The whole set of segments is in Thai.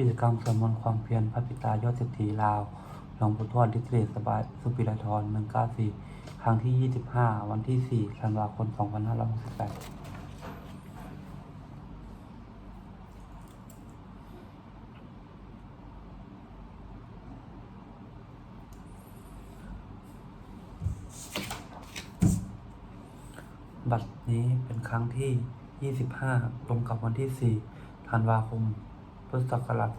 กิจกรรมสวดมนต์ความเพียรพระปิตายอดเศรษฐีลาว หลวงปู่ทวดดิเรศสบายสุปิรธร194ครั้งที่25วันที่4ธันวาคม2568บัดนี้เป็นครั้งที่ 25 ตรงกับวันที่ 4 ธันวาคม พุทธศักราช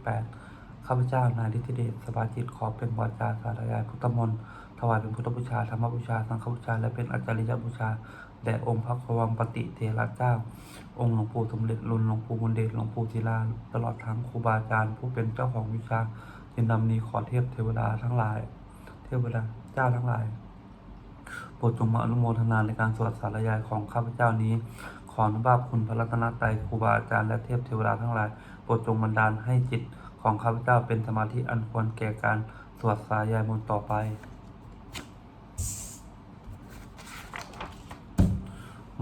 2568 ข้าพเจ้านายฤทธิเดชสบายจิตขอเป็นวาจาสาธยายพุทธมนต์ถวายเป็นพุทธบูชาธรรมบูชา สังฆบูชา และเป็นอาจาริยบูชา แด่องค์พระควงปฏิเทระเจ้า องค์หลวงปู่สมเด็จลุนหลวงปู่บุญเดชหลวงปู่ศิลาตลอดทั้งครูบาอาจารย์ผู้เป็นเจ้าของวิชายินดำนี้ขอเทพเทวดาทั้งหลาย เทวดาเจ้าทั้งหลายโปรดจงมาอนุโมทนาในการสวดสารยายของข้าพเจ้านี้ ขออนุภาพคุณพระรัตนตรัยครูบาอาจารย์และเทพเทวดาทั้งหลายโปรดจงบันดาลให้จิตของข้าพเจ้าเป็นสมาธิอันควรแก่การสวดสายายมนต์ต่อไป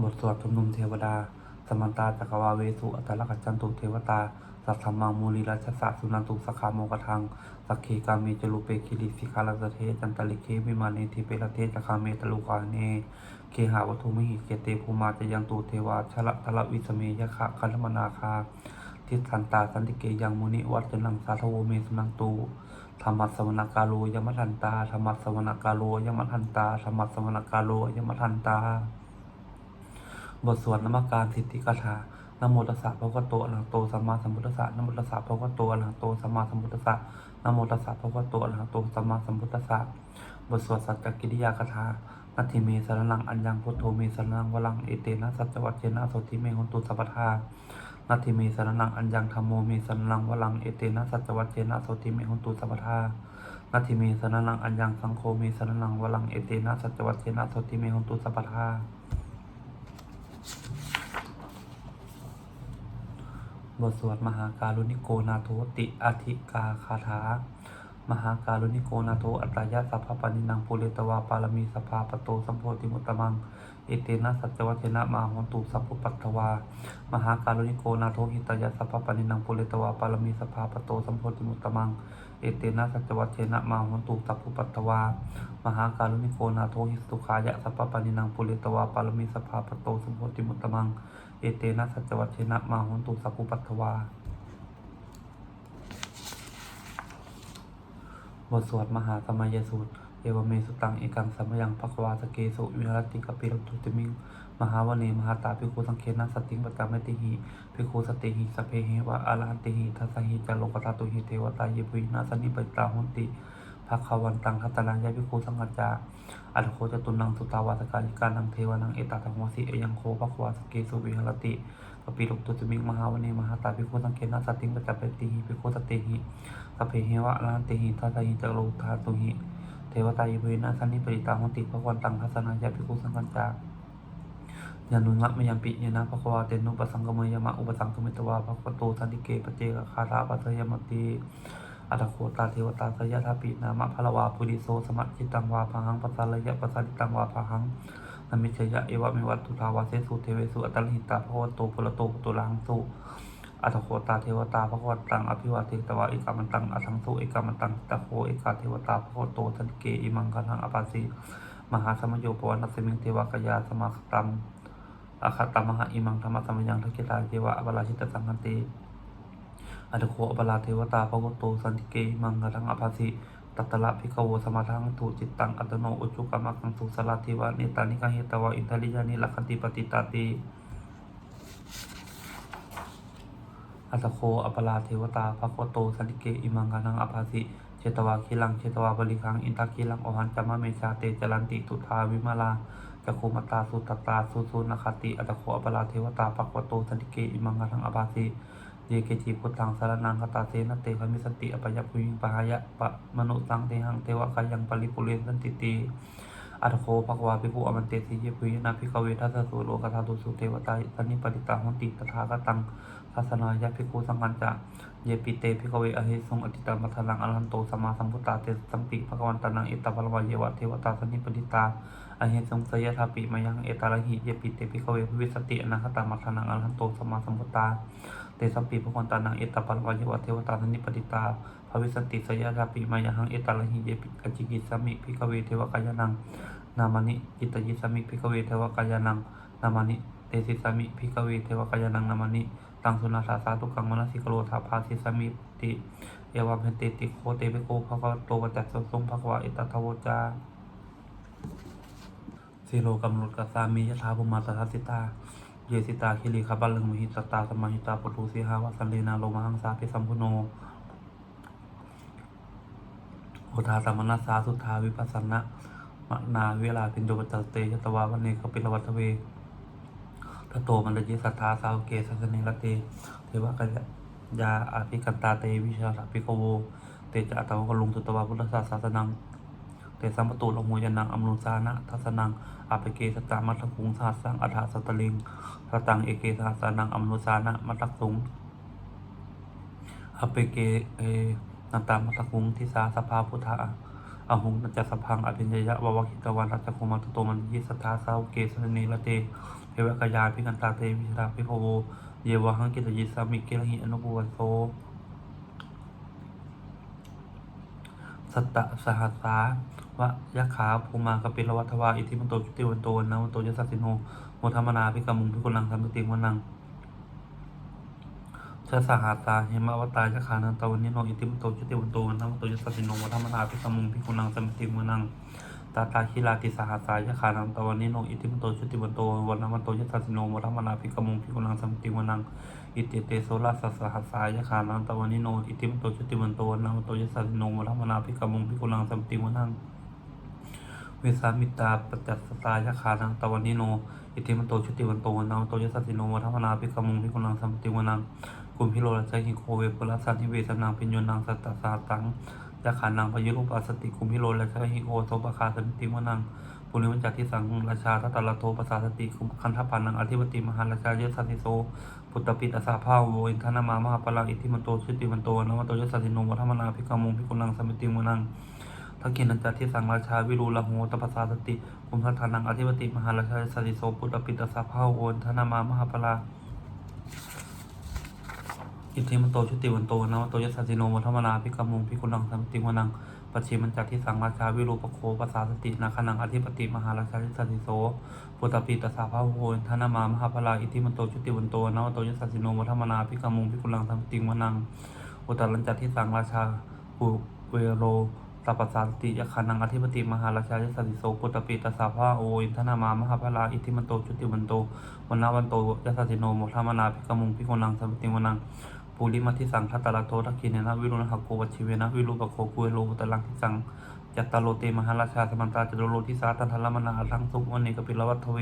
บทสวดชุมนุมเทวดา สมันตาจักรวาเวสุ อัตตลักษณ์จันตุเทวตา สัทธรรมังมูลีราชสะสุนันตุสกขาโมกทัง สักขีกามีจลุเปคิริสิกาลสเทจันตลิเควิมาเนทิเปรเทจคาเมตลุกาเน เคหาวัตถุมิหิเกเตภูมาจะยังตูเทวาชละทละวิสเมยะคะคันธมนาคา ทิสันตาสันติเกยังมุนิวัจนังสาธโวเมสนังตูธรรมัสวนากาโลยมัทันตาธรรมัสวนากาโลยมัทันตาธรรมัสวนากาโลยมัทันตา บทสวดนมัการสิทธิกถานะโมตัสสะภะคะวะโตอระหะโตสัมมาสัมพุทธัสสะนโมตัสสะภะคะวะโตอระหะโตสัมมาสัมพุทธัสสะนโมตัสสะภะคะวะโตอระหะโตสัมมาสัมพุทธัสสะบทสวดสัจจกิริยาคถา นัตถิเมสรนัง อัญญังพุทโธเมสรนังวลัง เอเตนะสัจจวัจเจนะโสติเมหนตุสัพพทานัตถิเมสรนัง อัญญังธรรมโมเมสรนังวลัง เอเตนะสัจจวัจเจนะโสติเมหนตุสัพพทานัตถิเมสรนัง อัญญังสังโฆเมสรนังวลัง เอเตนะสัจจวัจเจนะโสติเมหนตุสัพพทาบทสวดมหาการุณิโกนาโทติอธิกาคาถา มหาการุณิโกนาโทอัตายะสัพพปนินังปุเรตวาปารมีสภาปโตสัมโพธิมุตตมัง เอเตนะสัจวัชนะมาหนตุสัพพุปัตถวา มหาการุณิโกนาโทหิตายะสัพพปนินังปุเรตวาปารมีสภาปโตสัมโพธิมุตตมัง เอเตนะสัจวัชนะมาหนตุสัพพุปัตถวา มหาการุณิโกนาโทหิสุขายะสัพพปนินังปุเรตวาปารมีสภาปโตสัมโพธิมุตตมัง เอเตนะสัจวัชนะมาหนตุสัพพุปัตถวา บทสวดมหาสมัยสูตร เอวเมสุตังเอกังสัมยังภควาสเกสุวิหารติกปิรตุติมิง มหาวเนมหาตาภิกขุสังเคนะสติงปจามติหิภิกขุสติหิสพเพเหวะอาลันติหิทัสสหิจโลกตาตุหิเทวตาเยปุยนาสนิปตาหุนติภควันตังทัตตนายาภิกขุสังกัจจาอัตโคจตุนังสุตาวาสกายิกานังเทวานังเอตตังวสิเอยังโคภควาสเกสุวิหารติ กปิรุตุติมิงมหาวเนมหาตาภิกขุสังเคนะสติงปจามติหิภิกขุสติหิสพเพเหวะอาลหันติหิทัสหิจโลกตาตุหิ เทวตายิเวนะสันนิปริตาหนติพระวันตังทัสนายาภิกขุสังกัญจายานุงะมยัมปิยนะภควาเตนุปสังกมยมะอุปสังกมิตวาภควโตสันติเกปเจกคาราปัทยมติอัตโคตาเทวตาสยทาปินามะพลวาปุริโสสมัจิตังวาพังปัสสะระยะปัสสะริตังวาพัง นามิชยะเอวะเมวัตตุทาวาเสสุเทเวสุอัตลิตาภควโตปุระโตปตุลังสุอัตโคตาเทวตาพระวัตังอภิวาเทตวาเอกามันตังอสังสุเอกามันตังตะโคเอกาเทวตาพระโตทันเกอิมังคันังอปาสีมหาสมโยปวันัสมิงเทวากยาสมาคตัมอาคาตมหาอิมังธรรมสมยังทักิตาเทวะอบราชิตสังคันติอัตโคอบราเทวตาพระโตสันติเกอิมังคันังอปาสี ตัตละพิกโวสมาทังถูจิตตังอัตโนอุจุกามังสุสลาเทวะเนตานิกาเหตวะอินทลิยานิลักขติปติตาติอัตโคอปราเทวตาภควโตสันติเกอิมังกานังอภาสิเชตวาคิลังเชตวาบริคังอินตาคิลังโอหันจัมะเมชาเตจรันติตุทาวิมาลาจักขุมตาสุตตาสุสุนคติอัตโคอปราเทวตาภควโตสันติเกอิมังกานังอภาสิ เยเกจิพุทธังสารนังคตาเสนะเตคามิสติอปยพุยิงปหายะปะมนุสังเทหังเทวะกายังปริปุเรนสันติติอัตโคภควาภิกขุอมันเตสิเยปุยนาภิกขเวทัสสุโลกธาตุสุเทวตาสันนิปติตาหนติตถาคตัง ทัศนายะภิกขุสังฆัญจะเยปิเตภิกเวอหิสุงอติตามัทนังอรหันโตสัมมาสัมพุทธาเตสัมปิภะวันตานังเอตตาปรมายเยวะเทวตาสันนิปติตาอหิสุงสยทาปิมายังเอตารหิเยปิเตภิกเวภวิสติอนาคตามัทนังอรหันโตสัมมาสัมพุทธาเตสัมปิภะวันตานังเอตตาปรมายเยวะเทวตาสันนิปติตาภวิสติสยทาปิมายังเอตารหิเยปิอจิกิสามิภิกเวเทวกายนังนามานิจิตยิสามิพิกเวเทวกายานังนามานิเตสิสามิพิกเวเทวกายานังนามานิ ตังสุนาสาสาตุกังมนสิกโลธาภาสิสมิติ เอวัมเพนติติโคเตเปโกภควะโตวัจจัสสงภควะอิตตะทวจาสิโลกำหนดกสามียถาภูมาตทัสสิตา เยสิตาคิริคบัลลังมหิตตาสมาหิตาปุตุสีหาวสันเลนาโลมหังสาพิสัมพุโนโอทาสมนัสาสุทธาวิปัสสนะมะนาเวลาปินโดปจัสเตยตวาวันเนกปิลวัตเว ทโตมันยิสัทธาสาวเกสัสเนรเตเทวะกัญญาอาภิกันตาเตวิชาภิกโว เตจะอัตวะกลุงสุตวาพุทธศาสนังเตสัมปตุลงโมยนังอมนุสานะทัสนังอาปเกสตามัทธคุงสาสังอัฏฐสัตตลิงสตังเอเกสาสานังอมนุสานะมัทธสุงอเปเกเอนันตามัตตคุงทิสาสภาพุทธะอหุงนัจจสพังอภิญญยะววคิตวันรัจคุมัตโตมันยิสทธาสาวเกสเนละเต เทวกายาพิกันตาเตวิชราภิโพโวเยวหังกิตยิสามิเกลหิอนุปวันโสสัตตะสหัสสาวะยะขาภูมากปิลวัฏวาอิทิมันโตจุติวันโตนะวันโตยสัสสิโนโมธรรมนาภิกมุงภิกุลังสัมติวันังชาสหัสตาเหมาวตายะขานันตวันนิโนอิติมโตจุติวันโตนะวันโตยสัสสิโนวัฒมนาภิกมุงภิกุนังสัมติวันัง ตาตาคิลาติสหัสายะขานันตวันนิโนอิติมโตจุติวันโตวันธรรมโตยสัสสิโนวัฒมนาภิกมุงภิกุนังสัมติวนังอิติเตโสลาสัสหัสสายะขานันตวันนิโนอิติมโตจุติวันโตวันธรรมโตยสัสสิโนวัฒมนาภิกมุงภิกุนังสัมติวนังเวสามิตาปจัสสตายะขานังตวันนิโนอิติมันโตชุติวันโตวันนาโตยสัสสิโนวัฒมนาภิกขมุงภิกุนังสัมติวนังกุมพิโรลใจหิโคเวปุรัสสันนิเวสนังปิญโยนังสัตตสาตัง ยะขานังพยุรุปัสสติกุมพิโรแลใจหิโคโสปคาสันติวนังปุริวันจักทิสังราชาทัตตลโทปสาสติคุมคันทปานังอธิปติมหาราชาเยสัสสิโสพุตตปิตอสาภาโวอินทนามามหาปลังอิทิมันโตชุติวันโตนวัตโตยสัสสิโนวัฒมนาภิกขมุงภิกุนังสัมปติวนังทักขินันจาที่สังราชาวิรูลโหตปสาสติคุมทัทานังอธิปติมหาราชาสติโสปุตตปิตสาภาโอนธนามามหาปลา อิทธิมันโตชุติวันโตนะวะโตยสัสสิโนวัฒมนาภิกขมุงภิกุนังสัมติวนังปัจฉิมันจากที่สังราชาวิรูปโคปสาสตินาคนังอธิปติมหาราชาสติโสปุตตปิตสาภาโอนธนามามหาปลาอิทธิมันโตชุติวันโตนะวะโตยสัสสิโนวัฒมนาภิกขมุงภิกุนังสัมติวนังอุตตรัญจักที่สังราชาภูเวโรสัพพสาสติยคานังอธิปติมหาราชายิสติโสปุตตปิตสาภาโออินทนามามหาพลาอิทิมันโตชุติวันโตวันนาวันโตยสติโนโมทามนาภิกมุงภิกุนังสัมปติวนัง ปุริมัทิสังทัตตะโตทักขิเนนะวิรุณหโกวัชิเวนะวิรุปโคกุเวโลตลังทิสังยัตตาโลเตมหาราชาสมันตาจตุโลทิสาตันทลมนาทังสุวันเนกปิลวัตเทเว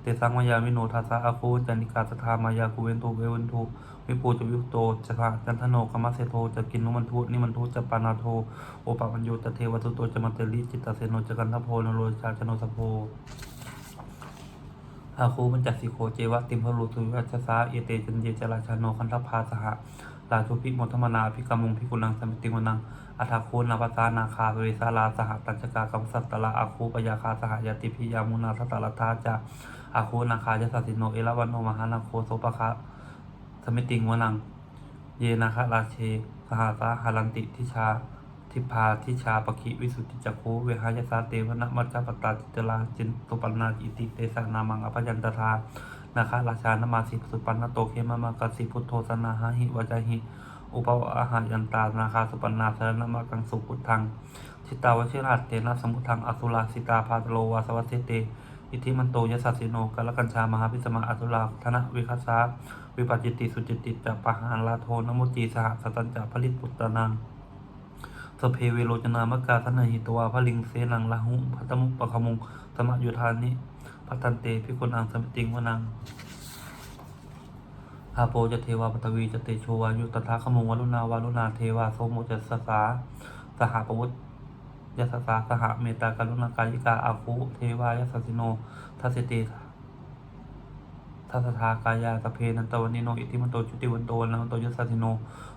เตสังมายามิโนทัสสะอาโคจันิกาสทามายาคุเวนโตเววันโทวิปูจวิโตจะพาจันทโนกมัสเสโทจะกินนุมันทุนิมันทุจะปานาโทโอปะปัญโยจะเทวตุโตจะมัตเตลิจิตตเสโนจะกันทโพนโรชาชโนสโพ อาคูมันจักสิโคเจวะติมพลูทุวัชสาเอเตจันเยจราชาโนคันทพาสหะลาทุพิมทมนาพิกามุงพิกุนังสัมปติวนังอัฐาคูนาปสานาคาเวสาลาสหตัญจกากัมสัตตละอาคูปยาคาสหยติพิยามุนาสัตตละทาจาอาคูนาคายสัสสิโนเอราวันโนมหานาโคโสปะคะสมิติงวนัง เยนาคะราเช สหาสาหารันติทิชา ทิพาทิชาปคิวิสุทธิจักโคเวหายสาเตวนะมัจจปตาจิตลาจินตุปันนาอิติเตสะนามังอภยันตทานาคาราชานามาสิสุปันนโตเคมามากสิพุทโธสนาหาหิวจาหิอุปวะอาหายันตานาคาสุปันนาสรณมากังสุพุทธังชิตาวชิราเตนะสมุทังอสุราสิตาพาตโลวาสวัสเสเตอิทธิมันโตยสัสสิโนกัลกัญชามหาพิสมาอัตุลาธนะวิคัสสาวิปัจจิติสุจิติจะปะหาลาโทนมุจีสหสตัญจะผลิตปุตตนัง สเพเวโรจนามกาธนาหิตวาพลิงเสนังลาหุพัตมุปปะขมุงสมะยุทานิพัตันเตพิกุนังสมิติงวนังอาโปจะเทวาปตวีจะเตโชวายุตถาขมุงวรุณาวารุณาเทวาโสมจะสสาสหปวุตยสสาสหเมตตากรุณากายิกาอาคุเทวายสสิโนทัสสิติทั สสทากายาสเพนันตวันนิโนอิทิมันโตชุติวันโตนันโตยัสสสิโน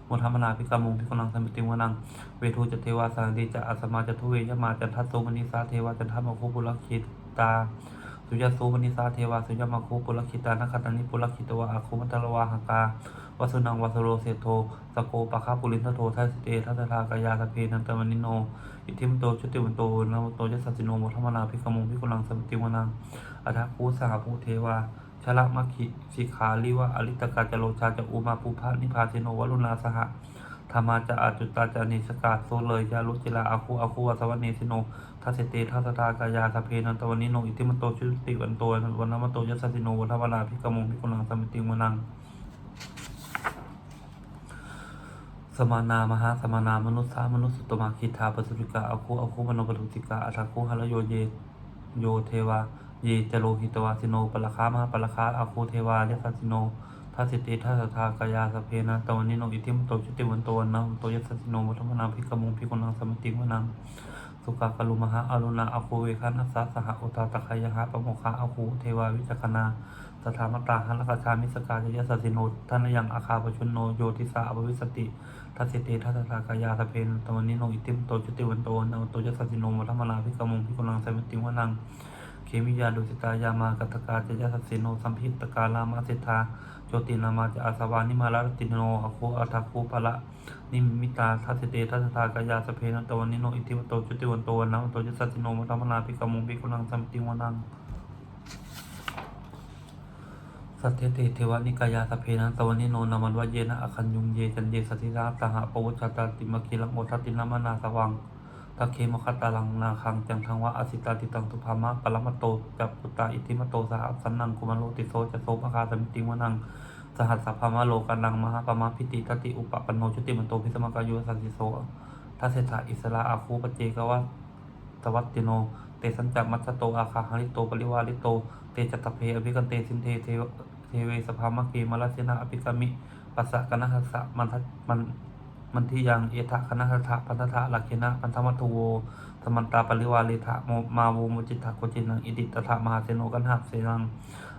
โมทัมมนาภิกขมุงภิกขุนังสมิติวนังเวทูจเทวาสารติจะอัสมาจทุเวยมาจันทัสโสมณิสาเทวาจันทมโคปุลคิตาสุยโสมณิสาเทวาสุยมาโคปุลคิตานัคตันิปุลคิตวะอาโคมัตตลวาหกาวสุนังวสโรเสโทสโกปะคาปุรินทโททัสสิเตทัสสทากายาสเพนันตวันนิโนอิทธิมโตชุติวันโตนะโตยัสสสิโนโมทัมมนาภิกขมุงภิกขุนังสมิติวนังอัฏฐคูสหภูเทวา ชละมัคคิสิขาลิวะอริตกาจโลชาจะอุมาปุพานิพาเทโนวรุณาสหะธรรมาจะอาจุตตาจานิสกาโซเลยยาลุจิลาอาคูอาคูวัสวัเนสิโนทัสเตทัสตากายาสเพนันตวันนิโนอิทิมโตชุติวันโตวันนมโตยัสสิโนวัฏวนาภิกมงภิกขุนังสมิติวนัง สมานามหาสมานามนุษย์สามนุษย์สุตมาคิทาปสุริกาอาคูอาคูมโนปทุติกาอัฏฐคูหะโยเยโยเทวา เยจโลหิตวาสิโนปลคามหาปลคาอาคูเทวายสัสสิโนทัสสิเตทัสสทากายาสเพนะตวันนิโนอิทิมโตชุติวันโตนะโตยัสสสิโนวัฒมนาภิกขมุงภิกขุนังสมติวนังสุกากลุมหาอรุณาอาคูเวคันัสสะสหอุตาตะคายหะปะโมคาอาคูเทวาวิจักขณาสถามตาหันลกชามิสกาจยสัสสิโนท่านยังอาคาปชุนโนโยติสาอภวิสติทัสสิเตทัสสะกายาสเพนตวันนิโนอิติมโตจุติวันโตนโตยสัสสิโนวัฒมนาภิกขมุงภิกขุนังสมติวนัง มิยาดุสิตายามากัตกาเจยสัสสิโนสัมพิตกาลามาสิทธาโจตินามาจอาสวานิมาลาติโนอโคอัฏฐคูปะละนิมิตาทัสสิเตทัสสะกายาสเพนตวันนิโนอิติมโตจุติวันโตวันโตยสัสสิโนวัฒมนาภิกขมุงภิกขุนังไสมติวนังสัทเทเตเทวนิกายาสเพนะตวันนิโนนามันวะเยนะอคันยุงเยจันเยสติราตหะปวุชตาติมะคีลังโอทัตตินามนาสวัง ตะเคมคตตาลังนาคังจังทังวะอสิตาติตังตุภามะปรมตโตจับปุตตาอิทิมโตสหสันนังกุมารโลติโสจะโสภคาสมิติวนังสหัสสะพามะโลกันังมหาปมาพิติตติอุปปันโนชุติมันโตพิสมกายุสันติโสทัสเสถาอิสระอาคูปเจกวะตวัตติโน เตสัญจักมัชโตอาคาหาริโตปริวาริโต เตจัตเพอภิกันเตสินเทเทเทเวสภามะเกมลเสนาอภิกามิปัสสะกนะหัสสะมันทะมัน มันที่ยังเอทะคณะหัสสะพันธะลักเขนะพันธมัตถโวสมันตาปริวาริทะโมมาโวมุจิตะโกจินังอิติตถะมหาเสโนกันหัสเสนัง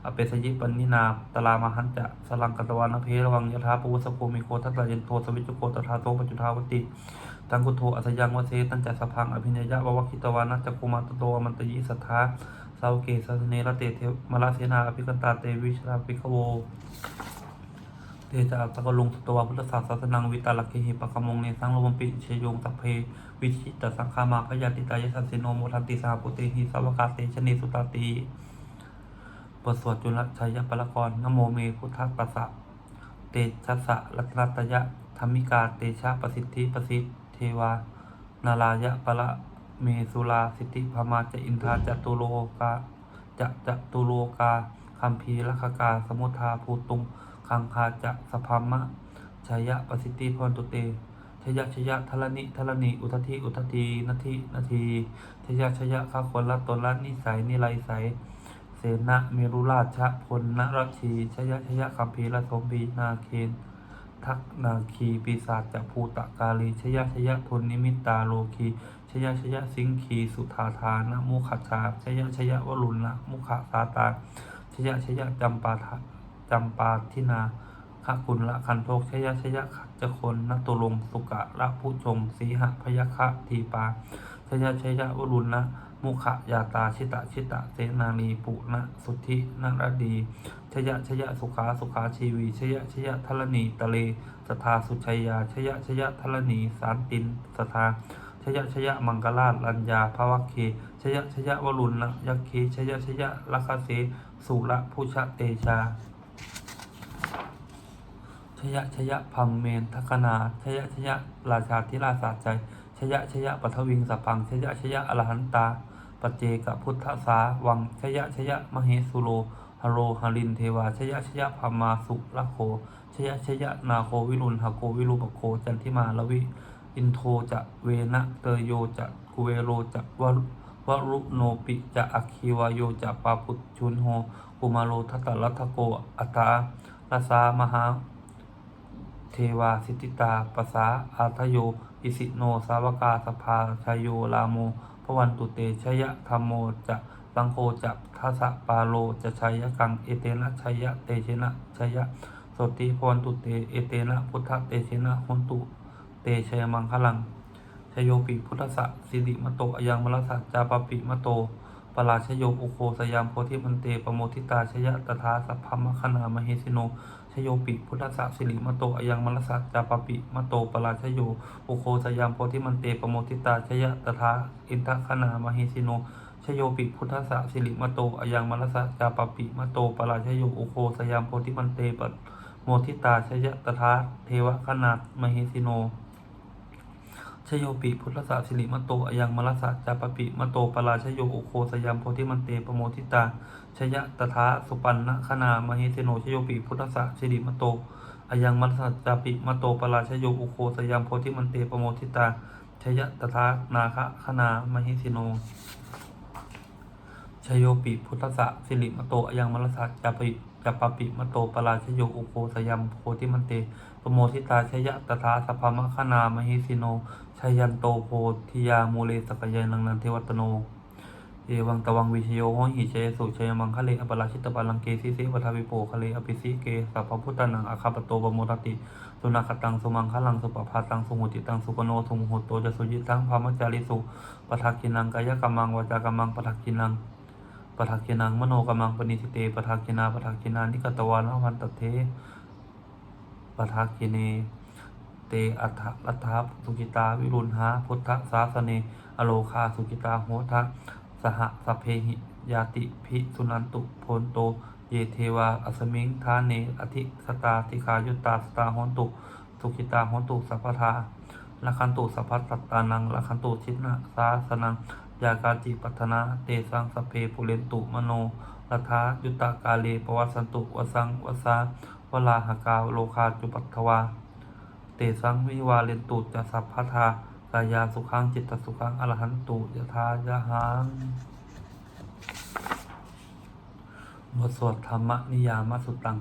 อเปสยิปันนินาตลามหันจะสลังกัตวานเพระวังยถาปูสโกมิโคทัตตะเยนโทสวิจุโกตถาโตปัจจุทาวติตังกุโทอัสยังวเสตันจัสพังอภิญญะวะวะคิตวานัจจกุมาตโตมันตยิสัทธาสาวเกสัสเนรเตเทมลาเสนาอภิกันตาเตวิชราภิกขโว เตจาตะกลงสตวพุทธศาสสนังวิตาลกเคหิปะกมงเนสังโลมปิเชโยงสัพเพวิชิตสังคามาพยาติตายสัสสิโนโมทันติสาปุเตหิสาวกาเตชนีสุตาตีบทสวดจุลชัยปรกรนโมเมพุทธปัสสะเตชัสสะรัตนัตยะธรรมิกาเตชะประสิทธิประสิทธิเทวา นารายะปะละเมสุลาสิทธิพมาจะอินทาจตุโลกาจะจตุโลกาคัมภีรคกาสมุทาภูตุง คังคาจะสภามะชยะประสิทธิพรตุเตชยะชยะทลนิทลนิอุทธิอุทธีนาทีนาทีชยะชยะข้าคนละตนละนิสัยนิไลใสยเสนะเมรุราชพลนรชีชยะชยะคัมภีรสมบีนาเคนทักนาคีปีศาจจะภูตะกาลีชยะชยะทุนนิมิตาโลคีชยะชยะสิงคีสุธาทานะมุขชาชยะชยะวรุณนะมุขสาตาชยะชยะจำปาทะ จำปาทินาขกุลละคันโทกชยชยขัจคนนตุลงสุกะละผู้ชงสีหพยคะทีปาชยชยะวรุณนะมุขยาตาชิตะชิตะเสนานีปุณะสุทธินรดีชยะชยะสุขาสุขาชีวีชยะชยะทลนีตะเลสทาสุชัยยาชยะชยะทลนีสารตินสทาชยะชยะมังกราชลัญญาภวัคเคชยะชยะวรุณนะยักเคชยะชยะลัคเสสุระพุชะเตชา ยะชยะพัมเมนทัคนาชยะชยะราชาธิราชาใจชยะชยะปัทวิงสพังชยะชยะอรหันตาปเจกพุทธสาวังชยะชยะมเหสุโลฮโรหรินเทวาชยะชยะพมาสุละโคชยะชยะนาโควิรุณหโกวิรุปโคจันทิมาลวิอินโทจะเวนะเตโยจะกุเวโรจะววรุโนปิจะอคีวายโยจะปาปุชุนโหกุมาโลทัตตะลัทโกอัตตาลาสามหา เทวาสิทธิตาปสาอาทโย อิสิโน สาวกาสภาชายโยลาโมพวันตุเตชยะธรรมโมจะลังโคจะทัสะปาโลจะชัยกังเอเตนะชัยยะเตเชนะชัยยะสติพวันตุเตเอเตนะพุทธเตเชนะหนตุเตชยมังคลังชโยปิพุทธะสิริมโตอยังมรสสะจาปปิมโตปราชโยอุโคสยามโพธิมันเตปโมทิตาชยะตถาสัพพมคณามเหสิโน ชโยปิ พุทธะสิริมโตอยังมรสสะจาปปิมโตปราชโยโอโคสยามโพธิมันเตปโมทิตาชยะตถาอินทคณามเหสิโนชโยปิพุทธะสิริมโตอยังมรสสะจาปปิมโตปราชโยโอโคสยามโพธิมันเตปโมทิตาชยะตถาเทวคณามเหสิโน ชโยปิพุทธสสะสิริมโตอยังมรสะจาปปิมโตปราชโยโอโคสยามโพธิมันเตปโมทิตาชยะตถาสุปันนคณามหิเทโนชโยปิพุทธสสะสิริมโตอายังมัสะจาปิมโตปราชโยโอโคสยามโพธิมันเตปโมทิตาชยะตถานาคะคณามหิเทโนชโยปิพุทธสสะสิริมโตอายังมัสะจาปิจาปปิมโตปราชโยโอโคสยามโพธิมันเต โมทิตาชยะตถาสัพพมคณามหิสิโนชยันโตโพธิยามูเลสกยานังนันเทวัตโน เอวังตวังวิชโยโหหิเชยสุเชยมังคะเลอปราชิตปาลังเกสิเสวัฏาวิโปคะเลอภิสิเกสัพพุทธานังอาคาปโตบโมทติ สุนัขตังสุมังคะลังสุปภาตังสุหุติตังสุปโนทุมหุตโตจะสุยิตังพามจาริสุปทักขินังกายกรรมังวาจากรรมังปทักขินังปทักขินังมโนกรรมังปณิทิเตปทักขินาปทักขินานิกตวานะวันตเท ปทักขิเน เตอัฏฐรัตถาสุกิตา วิรุณหาพุทธสาสเน อโลคาสุกิตาโหทะสหสพเพหิยาติภิสุนันตุโพนโต เยเทวา อสมิงทาเน อธิสตาติคายุตตาสตาหนตุ สุขิตาหนตุสัพพทาละคันตุสัพพสัตตานังละคันตุชินะสาสนังยากาจิปัฒนา เตสังสพเพปุเรนตุมโนรัทายุตตากาเลปวัสันตุวสังวสาว ลาหากาโลคาจุปัตถวา เตสังวิวาเลนตุจะสัพพทากายาสุขังจิตตสุขังอรหันตุยะทายะหังบทสวดธรรมนิยามสุตัง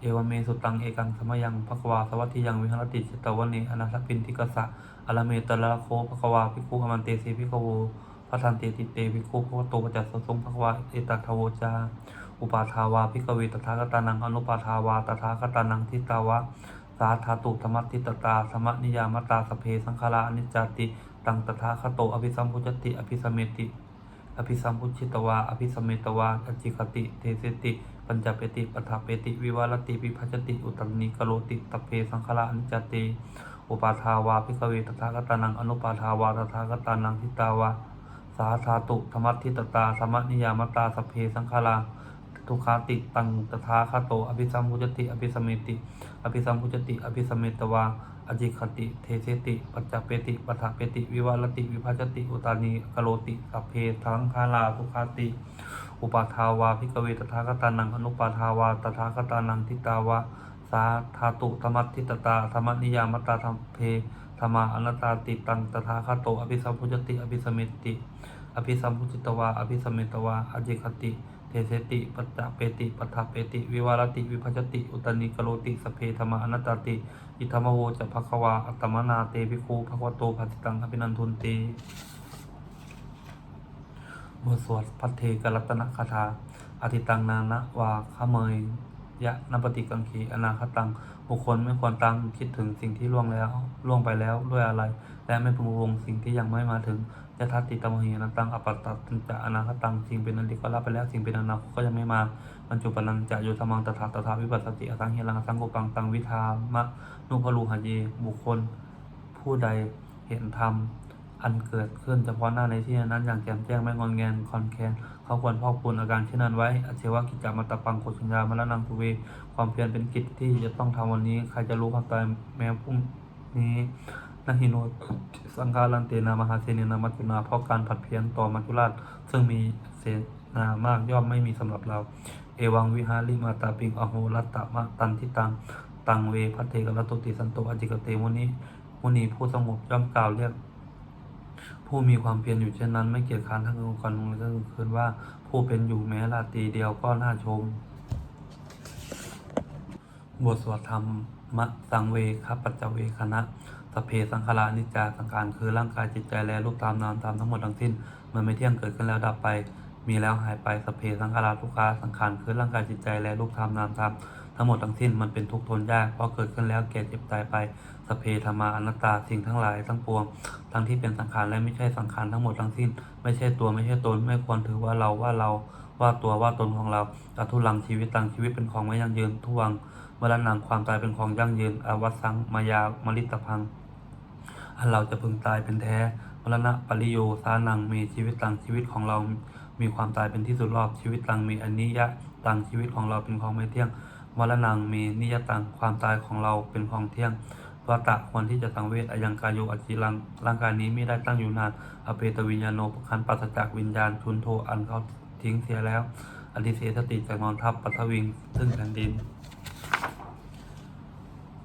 เอวเมสุตัง เอกังสมยังภควาสวัสดิยังวิหรติจิตตวันเนอนาถปินทิกสะอลเมตตะละโคภควาภิกขุอมันเตสีภิกขโวพระทันเตติเตภิกขุภควโตปจัสสงภควาเอตัทโวจา อุปาทาวาภิกเวตถาคตานังอนุปาทาวาตถาคตานังทิตาวะสาธาตุธรรมติตตาธรรมนิยามตาสเพสังขาราอนิจจติตังตถาคโตอภิสัมพุจติอภิสมเมติ อภิสัมพุชิตวาอภิสมเมตวาอจิคติเทเสติปัญจเปติปัฏฐเปติ วิวารติวิภัจติ อุตตนิกโรติตเพสังขาราอนิจจติอุปาทาวาภิกเวตถาคตานังอนุปาทาวาตถาคตานังทิตาวาสาธาตุธรรมทิตตาธรรมนิยามตาสเพสังขารา ทุกขาติตังตถาคโต อภิสัมพุจติ อภิสมเมติ อภิสัมพุจติ อภิสมเมตวาอจิคติ เทเสติ ปัจจเปติ ปัฏฐเปติ วิวารติ วิภัจติ อุตานีกโรติสัพเพทังคาลาทุกขาติ อุปาทาวาพิกเวตถาคตานัง อนุปาทาวา ตถาคตานังทิตาวาสาธาตุธรรมทิตตาธรรมนิยามตาธรรมเพธรรมาอนัตตาติตัง ตถาคโต อภิสัมพุจติ อภิสมเมติ อภิสัมพุจิตวา อภิสมเมตวาอจิคติ เทเสติปัจจเปติปัฏฐเปติ วิวารติ วิภัจติ อุตตนิกโรติสเพธรรมาอนัตติ อิธรรมโวจะภควา อัตมนาเตภิกขุภควโตภัสิตังอภินันทุนเตบทสวดพัทเทกรัตนคาถาอธิตังนานะวาขเมยยะนปฏิกังขีอนาคตังบุคคลไม่ควรตั้งคิดถึงสิ่งที่ล่วงแล้วล่วงไปแล้วด้วยอะไร และไม่ปรุงวงสิ่งที่ยังไม่มาถึง ยะทัตติตมหินันตังอปัตตันจะอนาคตังสิ่งเป็นอดีตก็รับไปแล้วสิ่งเป็นอนาคตก็ยังไม่มาบรรจุปนันจะโยธรรมังตถาตถาวิปัสสติอสังเฮลังสังโกปังตังวิธามะนุพลูหะเยบุคคล ผู้ใดเห็นธรรมอันเกิดขึ้นเฉพาะหน้าในที่นั้นอย่างแจ่มแจ้งไม่งอนแงนคอนแคนเขาควรพอกพูนอาการเช่นนั้นไว้อเชวะกิจจามัตปังโคชัญญามรณังทุเว ความเพียรเป็นกิจที่จะต้องทำวันนี้ ใครจะรู้ความตายแม้พรุ่งนี้ นหิโนสังฆารันเตนามหาเสนนามัจจุนาเพราะการผัดเพี้ยรต่อมัจจุราชซึ่งมีเสนามากย่อมไม่มีสำหรับเรา เอวังวิหาริมาตาปิงอโหรัตตมะตันทิตังตังเวพัทเทกรตุติสันโตอจิกเตมุนีมุนีผู้สงบย่อมกล่าวเรียก ผู้มีความเพียรอยู่เช่นนั้น ไม่เกียจค้านทั้งกลางวันและกลางคืนว่าผู้เป็นอยู่แม้ราตรีเดียวก็น่าชม บทสวดธรรมะสังเวคปัจจเวคณะ สพเพสังขารานิจจาสังขารคือร่างกายจิตใจและรูปตามนามตามทั้งหมดทั้งสิ้น มันไม่เที่ยงเกิดขึ้นแล้วดับไป มีแล้วหายไปสพเพสังขาราทุกขาสังขารคือร่างกายจิตใจและรูปธรรมนามธรรมทั้งหมดทั้งสิ้นมันเป็นทุกข์ทนยากเพราะเกิดขึ้นแล้วแก่เจ็บตายไปสเพธรรมาอนัตตาสิ่งทั้งหลายทั้งปวง ทั้งที่เป็นสังขารและไม่ใช่สังขารทั้งหมดทั้งสิ้น ไม่ใช่ตัวไม่ใช่ตนไม่ควรถือว่าเราว่าเราว่าตัวว่าตนของเราอทุลังชีวิตตังชีวิตเป็นของไม่ยั่งยืนทุวังเมื่อนังความตายเป็นของยั่งยืนอวัตสังมายามลิตพัง อันเราจะพึงตายเป็นแท้มรณะปริโยสานังมีชีวิตตังชีวิตของเรา มีความตายเป็นที่สุดรอบชีวิตตังมีอนิยะตังชีวิตของเราเป็นของไม่เที่ยงมรณังมีนิยตังความตายของเราเป็นของเที่ยงวตะควรที่จะสังเวชอายังกายโยอจิรังร่างกายนี้ไม่ได้ตั้งอยู่นานอเปตวิญญาโนปคันปัสจากวิญญาณชุนโทอันเขาทิ้งเสียแล้วอดิเสสติจากนอนทับปัทวิงซึ่งแผ่นดิน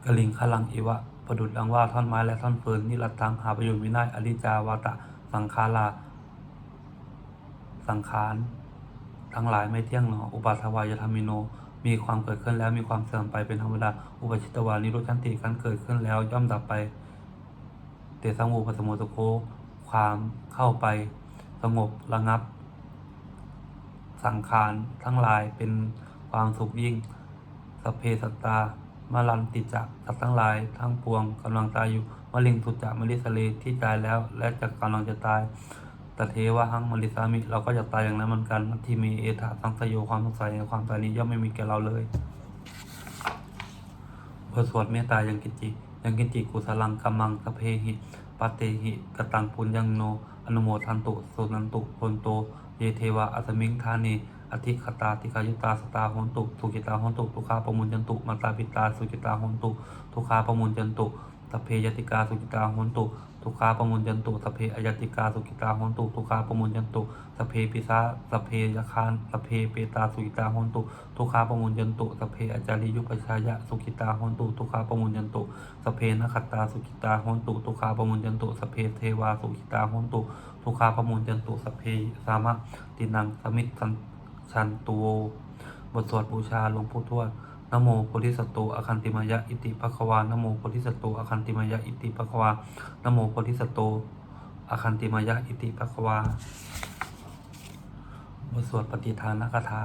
กลิงขลังอิวะ ประดุดดังว่าท่อนไม้และท่อนฟืนนิรัตตังหาประโยชน์มิได้อริจาวาตะสังขาราสังขารทั้งหลายไม่เที่ยงหนออุปาทวายธรรมิโน มีความเกิดขึ้นแล้วมีความเสื่อมไปเป็นธรรมดาอุปชิตวานิโรชันติการเกิดขึ้นแล้วย่อมดับไป เตสังวูปสมุตโคความเข้าไป สงบระงับ สังขารทั้งหลายเป็นความสุขยิ่งสเพสตา มารันติจักสัตว์ทั้งหลายทั้งปวงกำลังตายอยู่มะลิงทุจักมะลิสเลที่ตายแล้ว และจะกำลังจะตายตเทวะหังมะลิสามิ เราก็จะตายอย่างนั้นเหมือนกันทธิเมเอถาสังสโยความสงสัยในความตายนี้ย่อมไม่มีแก่เราเลยบทสวดเมตตายังกิจิยังกิจิกุสลังกัมมังสพเพหิปัตเตหิกตังปุญญังโน อนุโมทันตุสุนันตุพนโต เยเทวะอัสมิงธานี อธิคตาติกายุตาสตาโหนตุสุกิตาโหนตุทุกขาปมุญจันตุมาตาปิตาสุกิตาโหนตุทุกขาปมุญจันตุสพเพยติกาสุกิตาโหนตุทุกขาปมุญจันตุสพเพอยติกาสุกิตาโหนตุทุกขาปมุญจันตุสพเพปิสาสพเพยคานสพเพเปตาสุกิตาโหนตุทุกขาปมุญจันตุสพเพอาจาริยุปชายะสุกิตาโหนตุทุกขาปมุญจันตุสพเพนคตาสุกิตาโหนตุทุกขาปมุญจันตุสพเพเทวาสุกิตาโหนตุทุกขาปมุญจันตุสเพสามะตินังสมิตสัน ชันตูบทสวดบูชาหลวงปู่ทวดนโมโพธิสัตว์อคันติมายะอิติภควานโมโพธิสัตว์อคันติมายะอิติภควานโมโพธิสัตว์อคันติมายะอิติภควาบทสวดปฏิทานคาถา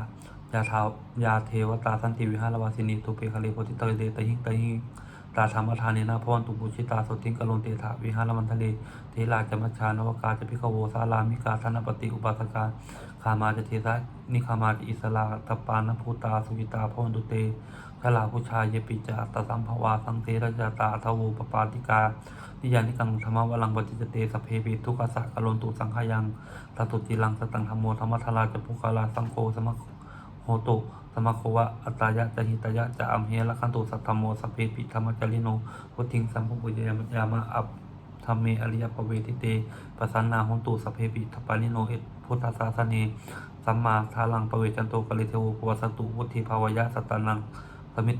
ยาทายาเทวตาสันติวิหารวาสินีตุเปคะเลโพธิตเรเดตหิงตหิง ตาธรรมทานเนนาพรตุปุชิตาสติงกโลนเตถาวิหารมันทะเลเทลาจมัชชานวกาจะพิกโวสารามิกาธนปฏิอุปาสกาคามาจะเทสะนิคามาจะอิสลาตปานภูตาสุวิตาพรตุเตขลาผู้ชายเยปิจาตสัมภวาสังเทระจตาทวูปปาติกา นิยานิกังธรรมวลังปฏิจเตสเพปิทุกขสักกโลนตุสังขยังตตุจิลังสตังธรรมโมธรรมทราจะปุกาลาสังโฆสมะโหตุ สมะโควะอัตายะจะหิตายะจะอัมเฮละคันตุสัทธรรมโมสพเพปิธรรมจริโนพุทธิงสัมภุญญายามะอัปธรรมเมอริยปเวทิเตปสันนาหนตุสัพเพปิทปานิโนเอตพุทธศาสเนสัมมาทาลังปเวจันโตกลิเทวปวัสตุวุธิภาวยะสตานังสมิท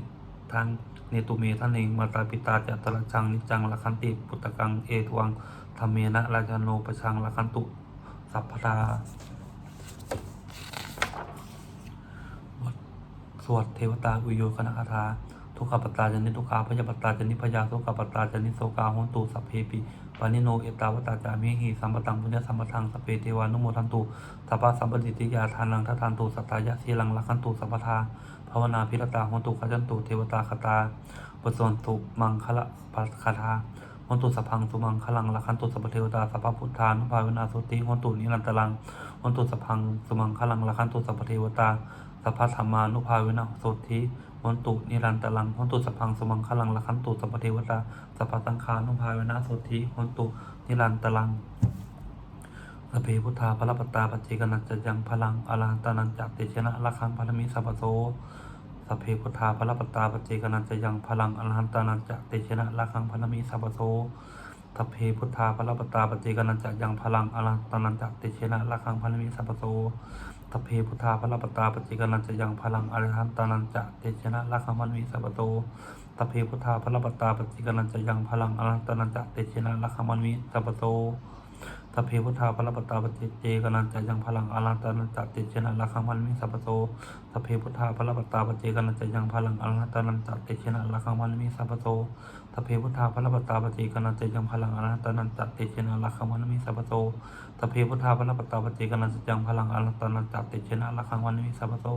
ทังเนตุเมทันเองมาตาปิตาจัตระจังนิจังละคันติปุตตะกังเอตวังธรรมเมนะราชโนประชังละคันตุสัพพทาบทส วดเทวตาอุโยคณคาถาทุกขปัตตาจนิทุกขาพยาปัตตาจนิพยาโสกปัตตาจนิโสกาโหนตุสัพเพปิปานิโนเอตาวตาจามิหิสัมปตังพุญญสัมปทังสพเพเทวานุโมทันตุสัพพะสัมปติติยาทานังทัทานตุสัตตายะสีลังลักขันตุสัพพทาภาวนาพิรตาโหนตุขจันตุเทวตาคตาปสนตุมังคละปัสคาทาโหนตุสัพพังสุมังคลังลักขันตุสัพพเทวตาสัพพพุทธานุภาเวนาสุติโหนตุนิรันตลังหนตุสัพพังสุมังคลังลักขันตุสัพพเทวตา สัพพะธรรมานุภาเวนะโสติหนตุนิรันตลังหนตุสัพพังสมังคลังละขันตุสัพพเทวตาสัพพะสังขานุภาเวนะโสติหนตุนิรันตลังสเพพุทธาพระปตาปจเจกนัจจยังพลังอรหันตานันจักเตชนะละคังพระมิสัพพโสสเพพุทธาพระปตาปจเจกนัจจยังพลังอรหันตานันจักเตชนะละคังพระมิสัพพโสสัเพพุทธาพระปตาปจเจกนัจจยังพลังอรหันตานันจักเตชนะละคังพระมิสัพพโส ทเพพุทธาพระปตาปฏิกนันจะยังพลังอริหันตานันจะเตชนะลักขมันมีสัพโตทเพพุทธาพระปตาปฏิกนันจะยังพลังอริหันตานันจะเตชนะลักขมันมีสัพโต สัพเพพุทธาพรปตาปฏิเจกนันจะยังพลังอรันตนันจะติเชนะละคังวันมิสัพพโตสัพเพพุทธาพรปตาปเจกนันจะยังพลังอรันตนันจะติเชนะละคังวันมิสัพพโตสัพเพพุทธาพรปตาปเจกนันจะยังพลังอรันตนันจะติเชนะละคังวันมิสัพพโตสัพเพพุทธาพรปตาปเจกนันจะยังพลังอรันตนันจะติเชนะละคังวันมิสัพพโต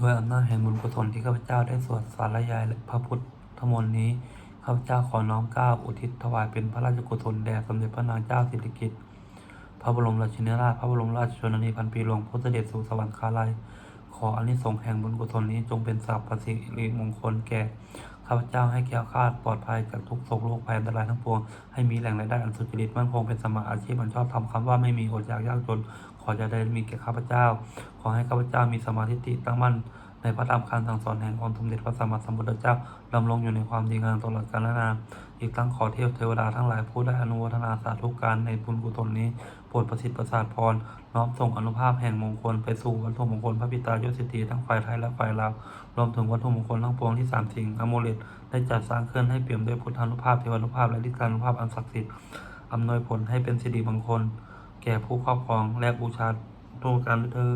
ด้วยอำนาจแห่งบุญกุศลที่ข้าพเจ้าได้สวดสารยายและพระพุทธมนต์นี้ ข้าพเจ้าขอน้อมเกล้าอุทิศถวายเป็นพระราชกุศลแด่สมเด็จพระนางเจ้าสิริกิติ์พระบรมราชินีนาถพระบรมราชชนนีพันปีหลวงพุทธเดชสู่สวรรคาลัย ขออานิสงส์แห่งบุญกุศลนี้จงเป็นสรรพสิริมงคลแก่ข้าพเจ้าให้แคล้วคลาดปลอดภัยจากทุกโศกโรคภัยอันตรายทั้งปวง ให้มีแหล่งรายได้อันสุจริตมั่นคงเป็นสมมาอาชีพอันชอบทำคำว่าไม่มีอดอยากยากจน ขอจะได้มีแก่ข้าพเจ้า ขอให้ข้าพเจ้ามีสมาธิติตั้งมั่นในพระธรรมคำสั่งสอนแห่งองค์สมเด็จพระสัมมาสัมพุทธเจ้าดำรงอยู่ในความดีงามตลอดกาลนานอีกทั้งขอเทพเทวดาทั้งหลายผู้ได้อนุโมทนาสาธุการในบุญกุศลนี้โปรดประสิทธิ์ประสาทพรน้อมส่งอนุภาพแห่งมงคลไปสู่วัตถุมงคลพระปิตายศสิทธิทั้งฝ่ายไทยและฝ่ายลาวรวมถึงวัตถุมงคลทั้งปวงที่สามสิ่งอโมเลตได้จัดสร้างขึ้นให้เปี่ยมด้วยพุทธานุภาพเทวานุภาพและฤทธานุภาพอันศักดิ์สิทธิ์อำนวยผลให้เป็นสิริมงคล แก่ผู้ครอบครองและบูชาทุกการเธอ